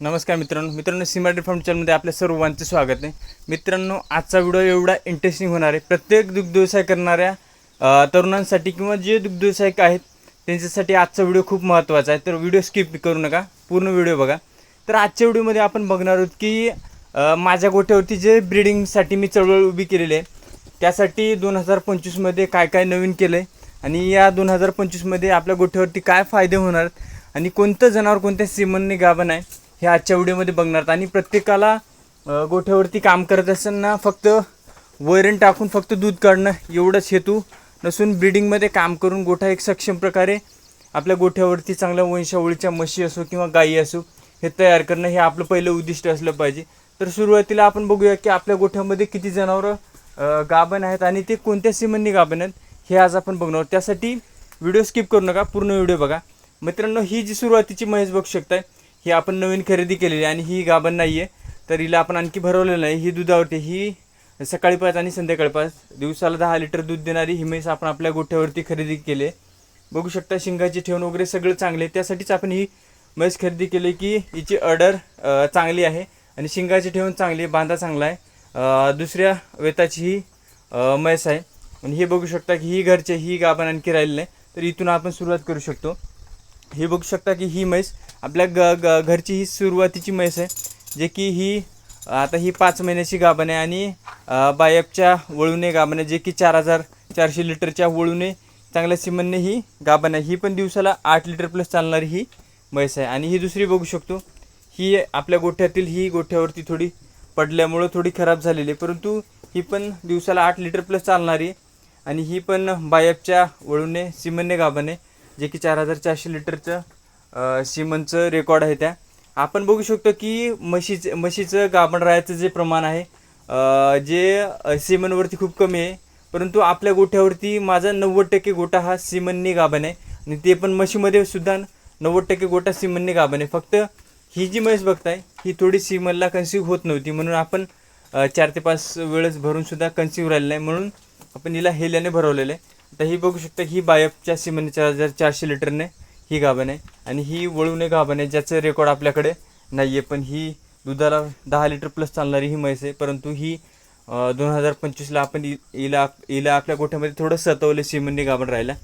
नमस्कार मित्रांनो मित्रांनो सिमाटी फार्म चॅनलमध्ये आपल्या सर्वांचे स्वागत आहे. मित्रांनो आजचा व्हिडिओ एवढा इंटरेस्टिंग होणार आहे. प्रत्येक दुग्धव्यवसाय करणाऱ्या तरुणांसाठी किंवा जे दुग्धव्यवसायिक आहेत त्यांच्यासाठी आजचा व्हिडिओ खूप महत्त्वाचा आहे. तर व्हिडिओ स्किप करू नका. पूर्ण व्हिडिओ बघा. तर आजच्या व्हिडिओमध्ये आपण बघणार आहोत की माझ्या गोठ्यावरती जे ब्रिडिंगसाठी मी चळवळ उभी केलेली आहे त्यासाठी दोन हजार पंचवीसमध्ये काय काय नवीन केलं आहे आणि या दोन हजार पंचवीसमध्ये आपल्या गोठ्यावरती काय फायदे होणार आणि कोणतं जनावर कोणत्या सीमनने गाभण आहे हे आजच्या व्हिडिओमध्ये बघणार आणि प्रत्येकाला गोठ्यावरती काम करत असताना फक्त वैरण टाकून फक्त दूध काढणं एवढंच हेतू. नसून ब्रिडिंगमध्ये काम करून गोठा एक सक्षम प्रकारे आपल्या गोठ्यावरती चांगल्या वंशावळीच्या म्हशी असो किंवा गायी असो हे तयार करणं हे आपलं पहिलं उद्दिष्ट असलं पाहिजे. तर सुरुवातीला आपण बघूया की आपल्या गोठ्यामध्ये किती जनावरं गाभण आहेत आणि ते कोणत्या सीमांनी गाभण आहेत हे आज आपण बघणार आहोत. त्यासाठी व्हिडिओ स्किप करू नका पूर्ण व्हिडिओ बघा. मित्रांनो ही जी सुरुवातीची म्हैस बघू शकताय ही आपण नवीन खरेदी केलेली आहे आणि ही गाभण नाही आहे तर हिला आपण आणखी भरवलेलं नाही. ही दुधावरती ही सकाळी पाच आणि संध्याकाळी पाच. दिवसाला दहा लिटर दूध देणारी ही म्हैस आपण आपल्या गोठ्यावरती खरेदी केली आहे. बघू शकता शिंगाची ठेवण वगैरे सगळं चांगले आहे. त्यासाठीच आपण ही म्हैस खरेदी केली की हिची ऑर्डर चांगली आहे आणि शिंगाची ठेवण चांगली आहे. बांधा चांगला आहे. दुसऱ्या वेताची ही म्हैस आहे. आणि हे बघू शकता की ही घरचे ही गाभण आणखी राहिलेलं नाही तर इथून आपण सुरुवात करू शकतो. हे बघू शकता की ही म्हैस आपल्या ग ग घरची ही सुरुवातीची म्हैस आहे जे की ही आता ही पाच महिन्याची गाभण आहे आणि बायपच्या वळूने गाभण आहे जे की चार हजार चारशे लिटरच्या वळूने चांगल्या सिमनने ही गाभण आहे. ही पण दिवसाला आठ लिटर प्लस चालणारी ही म्हैस आहे. आणि ही दुसरी बघू शकतो ही आपल्या गोठ्यातील ही गोठ्यावरती थोडी पडल्यामुळं थोडी खराब झालेली आहे. परंतु ही पण दिवसाला आठ लिटर प्लस चालणारी आहे. आणि ही पण बायपच्या वळूने सिमनने गाभण आहे. जे की चार हजार चारशे लिटरचं अ, सिमनचं रेकॉर्ड आहे त्या. आपण बघू शकतो की म्हशीचं म्हशीचं गाभण राहायचं जे प्रमाण आहे जे अ, सिमनवरती खूप कमी आहे. परंतु आपल्या गोठ्यावरती माझा नव्वद टक्के गोठा हा सिमननी गाभण आहे. आणि ते पण म्हशीमध्ये सुद्धा नव्वद टक्के गोठा सिमननी गाभण आहे. फक्त ही जी म्हैस बघताय ही थोडी सिमनला कन्सिव्ह होत नव्हती. म्हणून आपण चार ते पाच वेळेस भरूनसुद्धा कन्सिव्ह राहिलं नाही म्हणून आपण हिला हेल्याने भरवलेलं आहे. तर ही बघू शकता ही बायपच्या सिमनने चार हजार चारशे लिटरने ही गाभण आहे. आणि ही वळूने गाभण आहे ज्याचं रेकॉर्ड आपल्याकडे नाही आहे पण ही दुधाला दहा लिटर प्लस चालणारी ही म्हैस आहे. परंतु ही दोन हजार पंचवीसला आपण इला इला आपल्या गोठ्यामध्ये थोडं सतवलं सिमेंटने गाभण राहिला.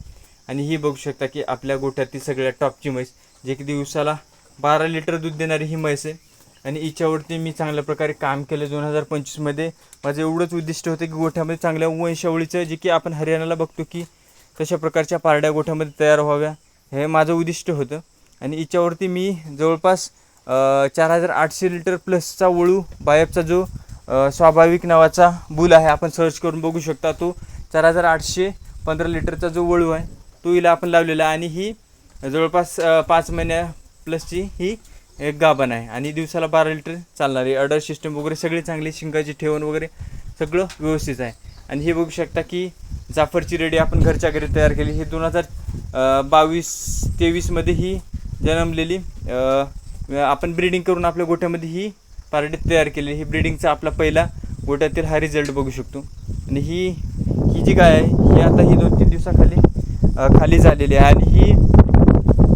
आणि ही बघू शकता की आपल्या गोठ्यातील सगळ्या टॉपची म्हैस जे की दिवसाला बारा लिटर दूध देणारी ही म्हैस आहे. आणि हिच्यावरती मी चांगल्या प्रकारे काम केलं दोन हजार पंचवीसमध्ये माझं एवढंच उद्दिष्ट होतं की गोठ्यामध्ये चांगल्या वंशावळीचं जे की आपण हरियाणाला बघतो की तशा प्रकारच्या पारड्या गोठ्यामध्ये तयार व्हाव्या हे माझं उद्दिष्ट होतं. आणि हिच्यावरती मी जवळपास चार हजार आठशे लिटर प्लसचा वळू बायपचा जो स्वाभाविक नावाचा बुल आहे आपण सर्च करून बघू शकता तो चार हजार आठशे पंधरा लिटरचा जो वळू आहे तो हिला आपण लावलेला आहे. आणि ही जवळपास पाच महिन्या प्लसची ही एक गाभण आहे. आणि दिवसाला बारा लिटर चालणारी अडर सिस्टम वगैरे सगळी चांगली शिंगाची ठेवण वगैरे सगळं व्यवस्थित आहे. आणि हे बघू शकता की जाफरची रेडी आपण घरच्या घरी तयार केली. ही दोन हजार बावीस तेवीसमध्ये ही जन्मलेली आपण ब्रीडिंग करून आपल्या गोठ्यामध्ये ही पारडी तयार केली ही ब्रीडिंगचा आपला पहिला गोठ्यातील हा रिझल्ट बघू शकतो. आणि ही ही जी गाय आहे ही आता ही दोन तीन दिवसाखाली खाली झालेली आहे. आणि ही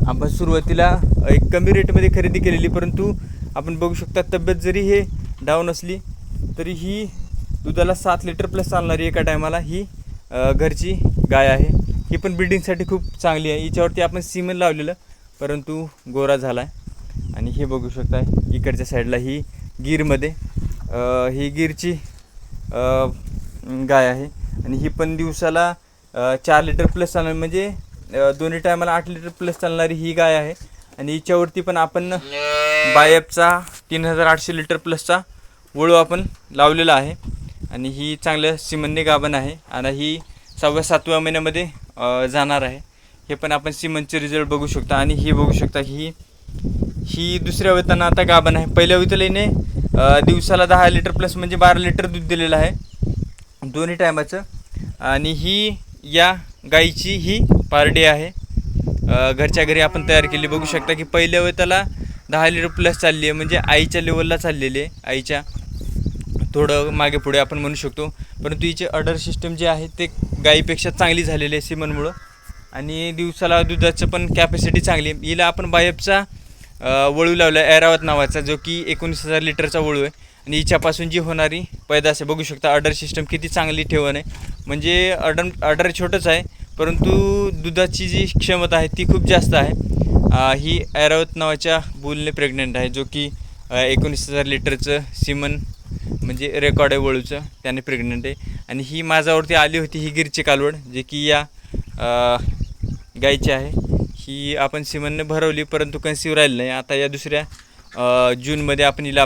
आपण सुरुवातीला एक कमी रेटमध्ये खरेदी केलेली परंतु आपण बघू शकता तब्येत जरी हे डाऊन असली तरी ही दुधाला सात लिटर प्लस चालणारी एका टायमाला ही घरची गाय आहे. ही पण ब्रिडिंगसाठी खूप चांगली आहे. हिच्यावरती आपण सिमन लावलेलं परंतु गोरा झाला आहे आणि हे बघू शकता इकडच्या साईडला ही गीरमध्ये ही गीरची गाय आहे. आणि ही पण दिवसाला चार लिटर प्लस चालणार म्हणजे दोन्ही टायमाला आठ लिटर प्लस चालणारी ही गाय आहे. आणि हिच्यावरती पण आपण बायपचा तीन हजार आठशे लिटर प्लसचा वळू आपण लावलेला आहे. आणि ही चांगल्या सिमनने गाभण आहे. आणि ही सहाव्या सातव्या महिन्यामध्ये जाणार आहे. हे पण आपण सिमनचे रिझल्ट बघू शकता. आणि ही बघू शकता ही ही दुसऱ्या वेताना आता गाभण आहे. पहिल्या वेताला हिने दिवसाला दहा लिटर प्लस म्हणजे बारा लिटर दूध दिलेलं आहे. दोन्ही टायमाचं. आणि ही या गाईची ही पारडी आहे. घरच्या घरी आपण तयार केली. बघू शकता की पहिल्या वेताला दहा लिटर प्लस चालली आहे म्हणजे आईच्या लेवलला चाललेली आहे. आईच्या थोडं मागे पुढे आपण म्हणू शकतो. परंतु हिचे अडर सिस्टम जे आहे ते गाईपेक्षा चांगली झालेली आहे सिमनमुळं. आणि दिवसाला दुधाचं पण कॅपॅसिटी चांगली आहे. हिला आपण बायपचा वळू लावला आहे ऐरावत नावाचा जो की एकोणीस हजार लिटरचा वळू आहे. आणि हिच्यापासून जी होणारी पैदास आहे. बघू शकता ऑर्डर सिस्टम किती चांगली ठेवण आहे. म्हणजे ऑर्डर ऑर्डर छोटंच आहे. परंतु दुधाची जी क्षमता आहे ती खूप जास्त आहे. ही ऐरावत नावाच्या बुलने प्रेग्नंट आहे जो की एकोणीस हजार लिटरचं सिमन म्हणजे रेकॉर्ड आहे वळूचं त्याने प्रेग्नंट आहे. आणि ही माझ्यावरती आली होती ही गिरची कालवड जे की या गायची आहे. ही आपण सिमनने भरवली परंतु कन्सिव्ह राहिली नाही. आता या दुसऱ्या जूनमध्ये आपण हिला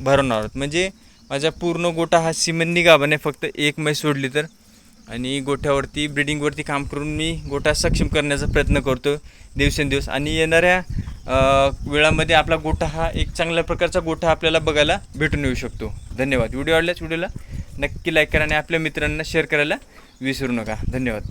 भरवणार आहोत. म्हणजे माझा पूर्ण गोटा हा सिमननी गाभाने फक्त एक मै सोडली तर आणि गोठ्यावरती ब्रिडिंगवरती काम करून मी गोठा सक्षम करण्याचा प्रयत्न करतो दिवसेंदिवस. आणि येणाऱ्या वेळामध्ये आपला गोठा हा एक चांगल्या प्रकारचा गोठा आपल्याला बघायला भेटून येऊ शकतो. धन्यवाद. व्हिडिओ आवडल्यास व्हिडिओला नक्की लाईक करा आणि आपल्या मित्रांना शेअर करायला विसरू नका. धन्यवाद.